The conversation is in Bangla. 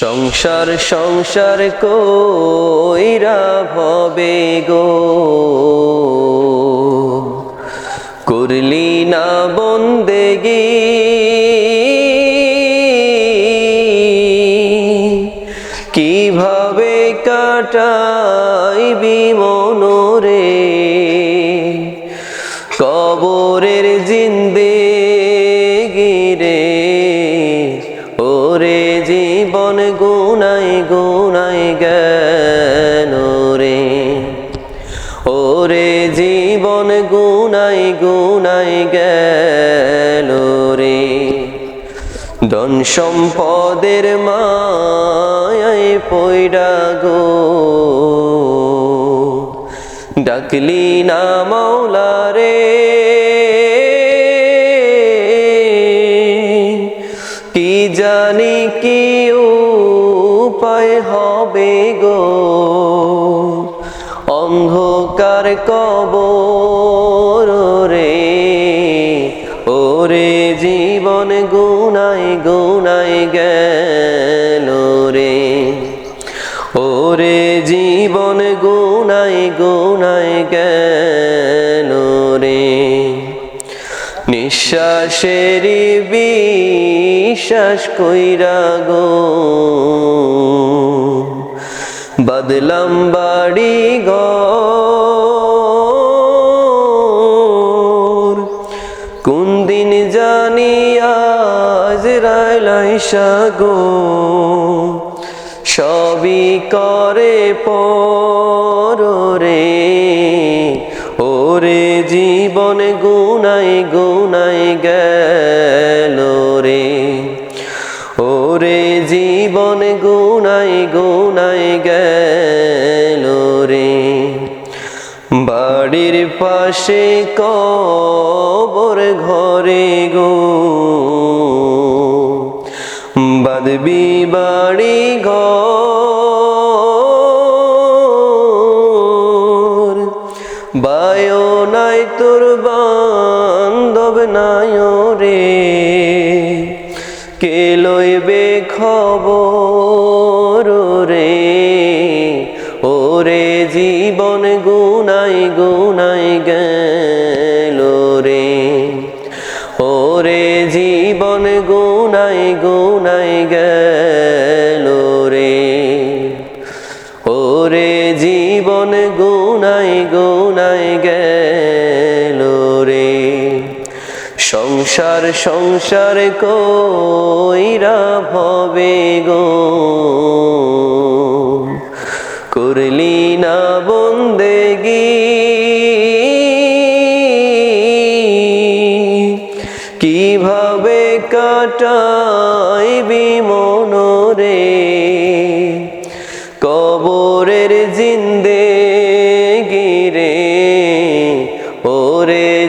সংসার সংসার কইরা ভবে গো। করলি না বন্দেগি। কীভাবে কাটাইবি মনোরে? কবরের জিন্দে ওরে জীবন গুনাই গুনাই গেল রে। ধন সম্পদের মায় পয়ডা গো। ডাকলি না মাওলা রে। কি জানি কি অন্ধকার কবর রে ওরে জীবন গুনাই গুনাই গেল রে। ওরে জীবন গুনাই গুনাই গেল রে। নিঃশ্বাসেরই বিশ্বাস কইরা গো বদলাম বাড়ি গর কোন দিন জানি আজ রাইলাইসা গো সবই করে পরে ওরে জীবন গুনাই গুনাই রে ওরে জীবন গুনাই গুনাই গেল রে। বাড়ির পাশে কবর ঘরে গো। বাদবি বাড়ি ঘর। বায়ো নাই তোর বান্ধব নাই রে কে লইবে খবর রে? ওরে জীবন গুনাই গুনাই গেল রে। ওরে জীবন গুনাই গুনাই গেল রে। ওরে জীবন গুনাই গুনাই গেল সংসার সংসার কইরা ভবে গো। করলি না বন্দেগি কীভাবে কাটাইবি মনোরে? কবরের জিন্দে গিরে ওরে